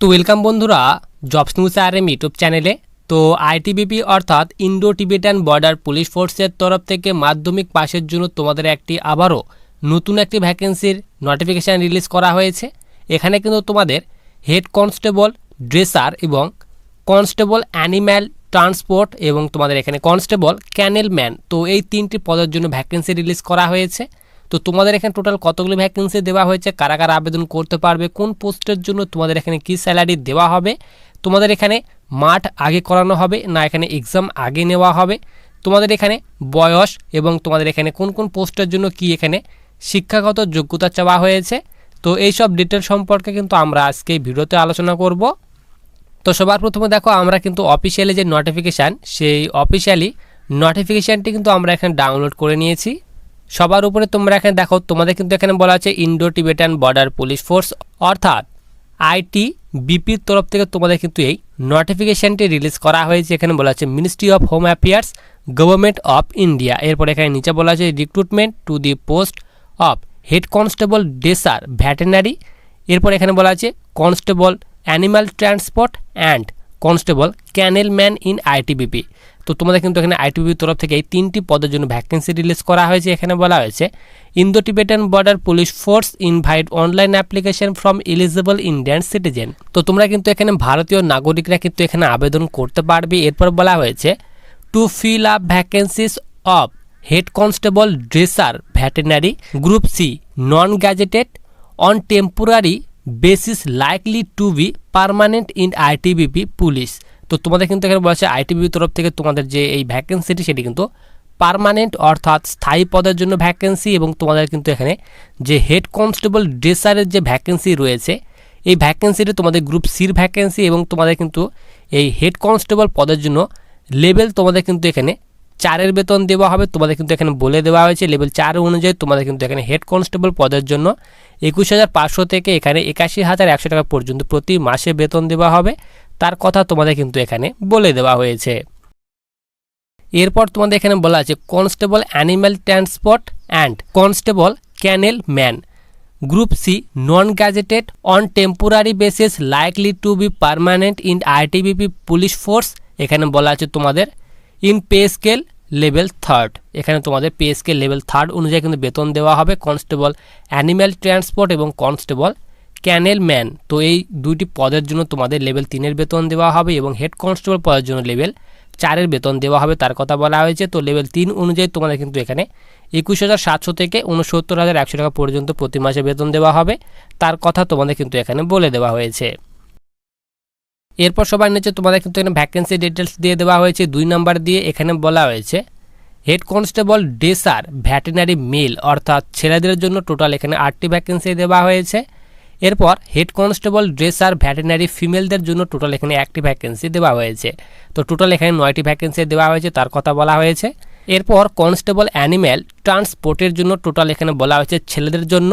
তো ওয়েলকাম বন্ধুরা jobs news R M YouTube চ্যানেলে। তো আইটিবিপি অর্থাৎ ইন্ডো টিবেটান বর্ডার পুলিশ ফোর্সের তরফ থেকে মাধ্যমিক পাশের জন্য তোমাদের একটি আবারও নতুন একটি ভ্যাকেন্সির নোটিফিকেশান রিলিজ করা হয়েছে। এখানে কিন্তু তোমাদের হেড কনস্টেবল ড্রেসার এবং কনস্টেবল অ্যানিম্যাল ট্রান্সপোর্ট এবং তোমাদের এখানে কনস্টেবল ক্যানেল ম্যান তো এই তিনটি পদের জন্য ভ্যাকেন্সি রিলিজ করা হয়েছে। তো তোমাদের এখানে টোটাল কতগুলো ভ্যাকেন্সি দেওয়া হয়েছে? কারা কারা আবেদন করতে পারবে? কোন পোস্টের জন্য তোমাদের এখানে কী স্যালারি দেওয়া হবে? তোমাদের এখানে মাঠ আগে করানো হবে না এখানে এক্সাম আগে নেওয়া হবে? তোমাদের এখানে বয়স এবং তোমাদের এখানে কোন কোন পোস্টের জন্য কি এখানে শিক্ষাগত যোগ্যতা চাওয়া হয়েছে? তো এইসব ডিটেল সম্পর্কে কিন্তু আমরা আজকে এই ভিডিওতে আলোচনা করব। তো সবার প্রথমে দেখো, আমরা কিন্তু অফিসিয়ালি যে নোটিফিকেশান সেই অফিসিয়ালি নোটিফিকেশানটি কিন্তু আমরা এখানে ডাউনলোড করে নিয়েছি। সবার উপরে তোমরা এখানে দেখো, তোমাদের কিন্তু এখানে বলা আছে Indo Tibetan border police force, অর্থাৎ আইটি বিপির তরফ থেকে তোমাদের কিন্তু এই নোটিফিকেশানটি রিলিজ করা হয়েছে। এখানে বলা আছে ministry of home affairs government of India এরপর এখানে নিচে বলা আছে recruitment to the post of head constable dresser veterinary এরপর এখানে বলা আছে constable animal transport and constable kennel man in ITBP তো তোমাদের কিন্তু এখানে আইটিবিপির তরফ থেকে এই তিনটি পদের জন্য ভ্যাকেন্সি রিলিজ করা হয়েছে, এখানে বলা হয়েছে Indo Tibetan border police force invite online application from eligible Indian citizen তো তোমরা কিন্তু এখানে ভারতীয় নাগরিকরা কিন্তু এখানে আবেদন করতে পারবে। এরপর বলা হয়েছে to fill up vacancies of head constable dresser veterinary group C non gazetted on temporary basis likely to be permanent in ITBP police তো তোমাদের কিন্তু এখানে বলা আছে আইটিবিপির তরফ থেকে তোমাদের যে এই ভ্যাকেন্সিটি সেটি কিন্তু পারমানেন্ট অর্থাৎ স্থায়ী পদের জন্য ভ্যাকেন্সি এবং তোমাদের কিন্তু এখানে যে হেড কনস্টেবল ড্রেসারের যে ভ্যাকেন্সি রয়েছে, এই ভ্যাকেন্সিটি তোমাদের গ্রুপ সির ভ্যাকেন্সি এবং তোমাদের কিন্তু এই হেড কনস্টেবল পদের জন্য লেভেল তোমাদের কিন্তু এখানে চারের বেতন দেওয়া হবে। তোমাদের কিন্তু এখানে বলে দেওয়া হয়েছে লেভেল চার অনুযায়ী তোমাদের কিন্তু এখানে হেড কনস্টেবল পদের জন্য একুশ হাজার পাঁচশো থেকে এখানে একাশি হাজার একশো টাকা পর্যন্ত প্রতি মাসে বেতন দেওয়া হবে। তার কথা তোমাদের কিন্তু এখানে বলে দেওয়া হয়েছে। এরপর তোমাদের এখানে বলা আছে constable animal transport and constable kennel man group C non gazetted on temporary basis likely to be permanent in ITBP police force এখানে বলা আছে তোমাদের in pay scale level third এখানে তোমাদের পে স্কেল লেভেল থার্ড অনুযায়ী কিন্তু বেতন দেওয়া হবে। কনস্টেবল অ্যানিম্যাল ট্রান্সপোর্ট এবং কনস্টেবল ক্যানেল ম্যান। তো এই দুইটি পদের জন্য তোমাদের লেভেল তিনের বেতন দেওয়া হবে এবং হেড কনস্টেবল পদের জন্য লেভেল চারের বেতন দেওয়া হবে, তার কথা বলা হয়েছে। তো লেভেল তিন অনুযায়ী তোমাদের কিন্তু এখানে একুশ হাজার সাতশো থেকে উনসত্তর হাজার একশো টাকা পর্যন্ত প্রতি মাসে বেতন দেওয়া হবে। তার কথা তোমাদের কিন্তু এখানে বলে দেওয়া হয়েছে। এরপর সবার নিচে তোমাদের কিন্তু এখানে ভ্যাকেন্সি ডিটেলস দিয়ে দেওয়া হয়েছে। দুই নাম্বার দিয়ে এখানে বলা হয়েছে head constable dresser veterinary male অর্থাৎ ছেলেদের জন্য টোটাল এখানে আটটি ভ্যাকেন্সি দেওয়া হয়েছে। এরপর হেড কনস্টেবল, ড্রেসার, ভ্যাটেনারি ফিমেলদের জন্য টোটাল এখানে একটি ভ্যাকেন্সি দেওয়া হয়েছে। তো টোটাল এখানে নয়টি ভ্যাকেন্সি দেওয়া হয়েছে, তার কথা বলা হয়েছে। এরপর কনস্টেবল অ্যানিম্যাল ট্রান্সপোর্টের জন্য টোটাল এখানে বলা হয়েছে ছেলেদের জন্য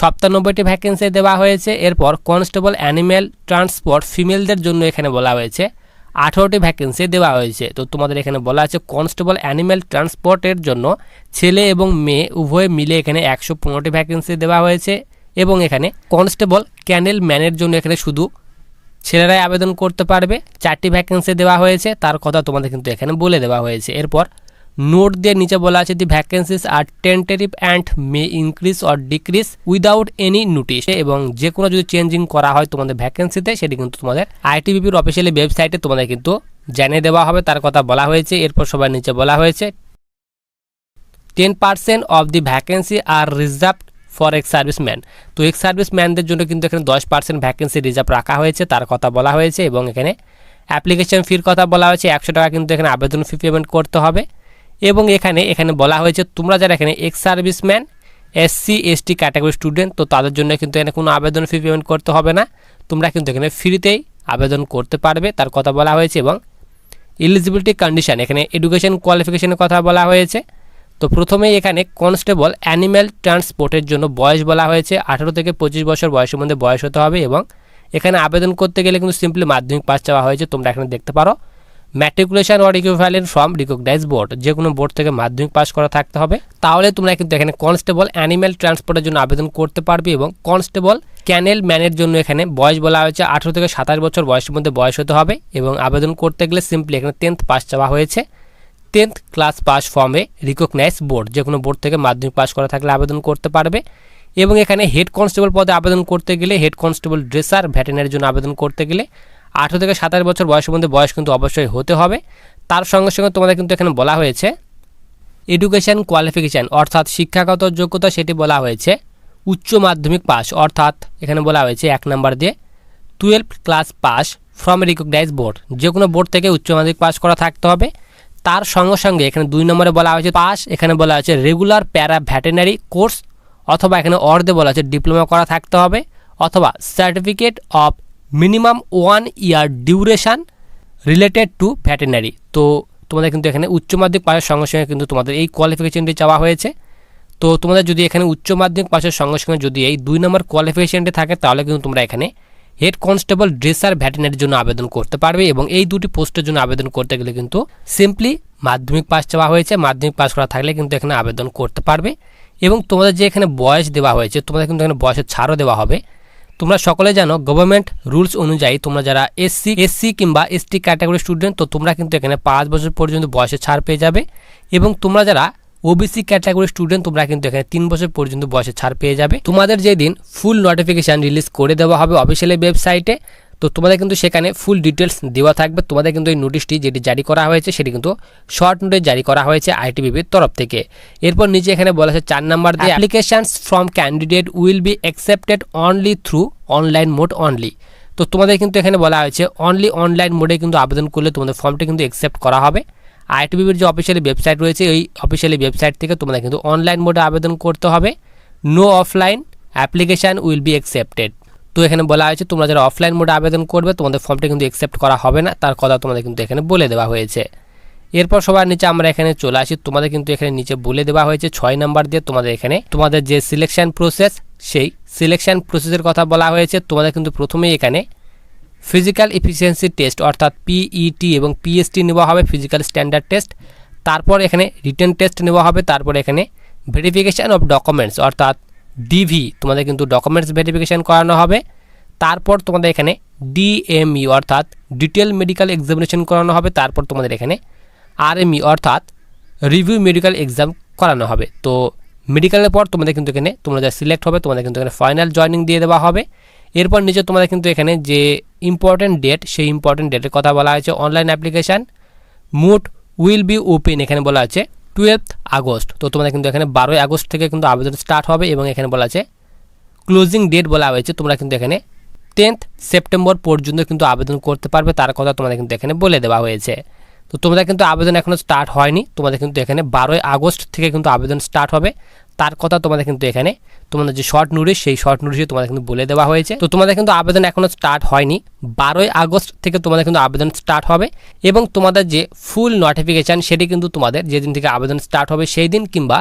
সপ্তানব্বইটি ভ্যাকেন্সি দেওয়া হয়েছে। এরপর কনস্টেবল অ্যানিম্যাল ট্রান্সপোর্ট ফিমেলদের জন্য এখানে বলা হয়েছে আঠারোটি ভ্যাকেন্সি দেওয়া হয়েছে। তো তোমাদের এখানে বলা আছে কনস্টেবল অ্যানিম্যাল ট্রান্সপোর্টের জন্য ছেলে এবং মেয়ে উভয়ে মিলে এখানে একশো পনেরোটি ভ্যাকেন্সি দেওয়া হয়েছে। এবং এখানে কনস্টেবল ক্যানেল ম্যানের জন্য এখানে শুধু ছেলেরাই আবেদন করতে পারবে। চারটি ভ্যাকেন্সি দেওয়া হয়েছে, তার কথা তোমাদের কিন্তু এখানে বলে দেওয়া হয়েছে। এরপর নোট দিয়ে নিচে বলা আছে the vacancies are tentative and may increase or decrease without any notice এবং যে কোনো যদি চেঞ্জিং করা হয় তোমাদের ভ্যাকেন্সিতে সেটি কিন্তু তোমাদের আইটিবিপির অফিসিয়ালি ওয়েবসাইটে তোমাদের কিন্তু জানিয়ে দেওয়া হবে, তার কথা বলা হয়েছে। এরপর সবার নিচে বলা হয়েছে ten percent of the vacancy are reserve for ex serviceman তো এক্স সার্ভিসম্যানদের জন্য কিন্তু এখানে দশ পার্সেন্ট ভ্যাকেন্সি রিজার্ভ রাখা হয়েছে, তার কথা বলা হয়েছে এবং এখানে অ্যাপ্লিকেশন ফির কথা বলা হয়েছে, একশো টাকা কিন্তু এখানে আবেদন ফি পেমেন্ট করতে হবে। এবং এখানে এখানে বলা হয়েছে তোমরা যারা এখানে ex serviceman SC ST category student তো তাদের জন্য কিন্তু এখানে কোনো আবেদন ফি পেমেন্ট করতে হবে না। তোমরা কিন্তু এখানে ফ্রিতেই আবেদন করতে পারবে, তার কথা বলা হয়েছে এবং এলিজিবিলিটি কন্ডিশন এখানে এডুকেশন কোয়ালিফিকেশনের কথা বলা হয়েছে। তো প্রথমেই এখানে কনস্টেবল অ্যানিম্যাল ট্রান্সপোর্টের জন্য বয়স বলা হয়েছে। আঠারো থেকে পঁচিশ বছর বয়সের মধ্যে বয়স হতে হবে এবং এখানে আবেদন করতে গেলে কিন্তু সিম্পলি মাধ্যমিক পাস চাওয়া হয়েছে, তোমরা এখানে দেখতে পারো। Matriculation or equivalent from recognise board যে কোনো বোর্ড থেকে মাধ্যমিক পাস করা থাকতে হবে। তাহলে তোমরা কিন্তু এখানে কনস্টেবল অ্যানিম্যাল ট্রান্সপোর্টের জন্য আবেদন করতে পারবে এবং কনস্টেবল ক্যানেল ম্যানের জন্য এখানে বয়স বলা হয়েছে আঠেরো থেকে সাতাশ বছর বয়সের মধ্যে বয়স হতে হবে এবং আবেদন করতে গেলে সিম্পলি এখানে টেন্থ পাস চাওয়া হয়েছে। Tenth class pass from recognise board যে কোনো বোর্ড থেকে মাধ্যমিক পাস করা থাকলে আবেদন করতে পারবে। এবং এখানে হেড কনস্টেবল পদে আবেদন করতে গেলে হেড কনস্টেবল ড্রেসার ভ্যাটেনারির জন্য আবেদন করতে গেলে আঠেরো থেকে সাতাশ বছর বয়সের মধ্যে বয়স কিন্তু অবশ্যই হতে হবে। তার সঙ্গে সঙ্গে তোমাদের কিন্তু এখানে বলা হয়েছে এডুকেশন কোয়ালিফিকেশান অর্থাৎ শিক্ষাগত যোগ্যতা সেটি বলা হয়েছে, উচ্চ মাধ্যমিক পাস অর্থাৎ এখানে বলা হয়েছে এক নম্বর দিয়ে twelve class pass from recognise board যে কোনো বোর্ড থেকে উচ্চ মাধ্যমিক পাস করা থাকতে হবে। তার সঙ্গে সঙ্গে এখানে দুই নম্বরে বলা হয়েছে পাস, এখানে বলা হয়েছে রেগুলার প্যারা ভ্যাটেনারি কোর্স অথবা এখানে অর্ধে বলা হয়েছে ডিপ্লোমা করা থাকতে হবে, অথবা certificate of minimum one year duration related to veterinary তো তোমাদের কিন্তু এখানে উচ্চ মাধ্যমিক পাশের সঙ্গে সঙ্গে কিন্তু তোমাদের এই কোয়ালিফিকেশনটি চাওয়া হয়েছে। তো তোমাদের যদি এখানে উচ্চ মাধ্যমিক পাশের সঙ্গে সঙ্গে যদি এই দুই নম্বর কোয়ালিফিকেশনটি থাকে, তাহলে কিন্তু তোমরা এখানে হেড কনস্টেবল ড্রেসার ভ্যাটেনারির জন্য আবেদন করতে পারবে এবং এই দুটি পোস্টের জন্য আবেদন করতে গেলে কিন্তু সিম্পলি মাধ্যমিক পাস চাওয়া হয়েছে। মাধ্যমিক পাস করা থাকলে কিন্তু এখানে আবেদন করতে পারবে এবং তোমাদের যে এখানে বয়স দেওয়া হয়েছে, তোমাদের কিন্তু এখানে বয়সের ছাড়ও দেওয়া হবে। তোমরা সকলে জানো গভর্নমেন্ট রুলস অনুযায়ী তোমরা যারা এসসি এসসি কিংবা এসটি ক্যাটাগরি স্টুডেন্ট তো তোমরা কিন্তু এখানে পাঁচ বছর পর্যন্ত বয়সে ছাড় পেয়ে যাবে এবং তোমরা যারা ওবিসি ক্যাটাগরি স্টুডেন্ট তোমরা কিন্তু এখানে তিন বছর পর্যন্ত বয়সে ছাড় পেয়ে যাবে। তোমাদের যেদিন ফুল নোটিফিকেশান রিলিজ করে দেওয়া হবে অফিসিয়ালি ওয়েবসাইটে তো তোমাদের কিন্তু সেখানে ফুল ডিটেলস দেওয়া থাকবে। তোমাদের কিন্তু এই নোটিশটি যেটি জারি করা হয়েছে, সেটি কিন্তু শর্ট নোটে জারি করা হয়েছে আইটিবিবির তরফ থেকে। এরপর নিচে এখানে বলা আছে চার নাম্বার দিয়ে applications from candidate will be accepted only through online mode only তো তোমাদের কিন্তু এখানে বলা হয়েছে অনলি অনলাইন মোডে কিন্তু আবেদন করলে তোমাদের ফর্মটি কিন্তু অ্যাকসেপ্ট করা হবে। আইটিবিবির যে অফিসিয়ালি ওয়েবসাইট রয়েছে ওই অফিসিয়ালি ওয়েবসাইট থেকে তোমাদের কিন্তু অনলাইন মোডে আবেদন করতে হবে। No offline application will be accepted তো এখানে বলা হয়েছে, তোমরা যারা অফলাইন মোডে আবেদন করবে, তোমাদের ফর্মটা কিন্তু অ্যাকসেপ্ট করা হবে না। তার কথা তোমাদের কিন্তু এখানে বলে দেওয়া হয়েছে। এরপর সবার নিচে আমরা এখানে চলে আসি। তোমাদের কিন্তু এখানে নিচে বলে দেওয়া হয়েছে, ছয় নাম্বার দিয়ে তোমাদের এখানে তোমাদের যে সিলেকশন প্রসেস সেই সিলেকশন প্রসেসের কথা বলা হয়েছে। তোমাদের কিন্তু প্রথমেই এখানে ফিজিক্যাল এফিসিয়েন্সি টেস্ট অর্থাৎ পিইটি এবং পিএসটি নেওয়া হবে ফিজিক্যাল স্ট্যান্ডার্ড টেস্ট তারপর এখানে রিটেন টেস্ট নেওয়া হবে, তারপর এখানে ভেরিফিকেশান অফ ডকুমেন্টস অর্থাৎ ডিভি তোমাদের কিন্তু ডকুমেন্টস ভেরিফিকেশান করানো হবে। তারপর তোমাদের এখানে ডিএমই অর্থাৎ ডিটেল মেডিকেল এক্সামিনেশন করানো হবে। তারপর তোমাদের এখানে আরএমই অর্থাৎ রিভিউ মেডিকেল এক্সাম করানো হবে। তো মেডিকেলের পর তোমাদের কিন্তু এখানে, তোমরা যা সিলেক্ট হবে, তোমাদের কিন্তু এখানে ফাইনাল জয়নিং দিয়ে দেওয়া হবে। এরপর নিচে তোমাদের কিন্তু এখানে যে ইম্পর্টেন্ট ডেট সেই ইম্পর্টেন্ট ডেটের কথা বলা হয়েছে। Online application mode will be open এখানে বলা আছে টুয়েলথ আগস্ট। তো তোমাদের কিন্তু এখানে বারোই আগস্ট থেকে কিন্তু আবেদন স্টার্ট হবে এবং এখানে বলা আছে ক্লোজিং ডেট বলা হয়েছে। তোমরা কিন্তু এখানে টেন্থ সেপ্টেম্বর পর্যন্ত কিন্তু আবেদন করতে পারবে। তার কথা তোমাদের কিন্তু এখানে বলে দেওয়া হয়েছে। তো তোমাদের কিন্তু আবেদন এখনও স্টার্ট হয়নি। তোমাদের কিন্তু এখানে বারোই আগস্ট থেকে কিন্তু আবেদন স্টার্ট হবে। তার কথা তোমাদের কিন্তু এখানে তোমাদের যে শর্ট নোটিশ সেই শর্ট নোটিশে তোমাদের কিন্তু বলে দেওয়া হয়েছে। তো তোমাদের কিন্তু আবেদন এখনও স্টার্ট হয়নি। বারোই আগস্ট থেকে তোমাদের কিন্তু আবেদন স্টার্ট হবে এবং তোমাদের যে ফুল নোটিফিকেশান সেটি কিন্তু তোমাদের যেদিন থেকে আবেদন স্টার্ট হবে সেই দিন কিংবা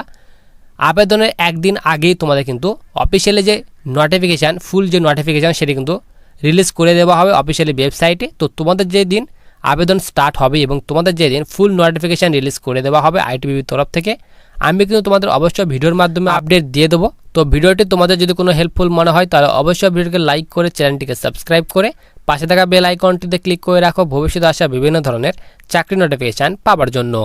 আবেদনের একদিন আগেই তোমাদের কিন্তু অফিসিয়ালি যে নোটিফিকেশান ফুল যে নোটিফিকেশান সেটি কিন্তু রিলিজ করে দেওয়া হবে অফিসিয়ালি ওয়েবসাইটে তো তোমাদের যে দিন আবেদন স্টার্ট হবে এবং তোমাদের যেদিন ফুল নোটিফিকেশান রিলিজ করে দেওয়া হবে আইটিবির তরফ থেকে। আমি কিন্তু তোমাদের অবশ্যই ভিডিওর মাধ্যমে আপডেট দিয়ে দেবো। তো ভিডিওটি তোমাদের যদি কোনো হেল্পফুল মনে হয়, তাহলে অবশ্যই ভিডিওকে লাইক করে চ্যানেলটিকে সাবস্ক্রাইব করে পাশে থাকা বেল আইকনটিতে ক্লিক করে রাখো। ভবিষ্যতে আসা বিভিন্ন ধরনের চাকরি নোটিফিকেশান পাওয়ার জন্য।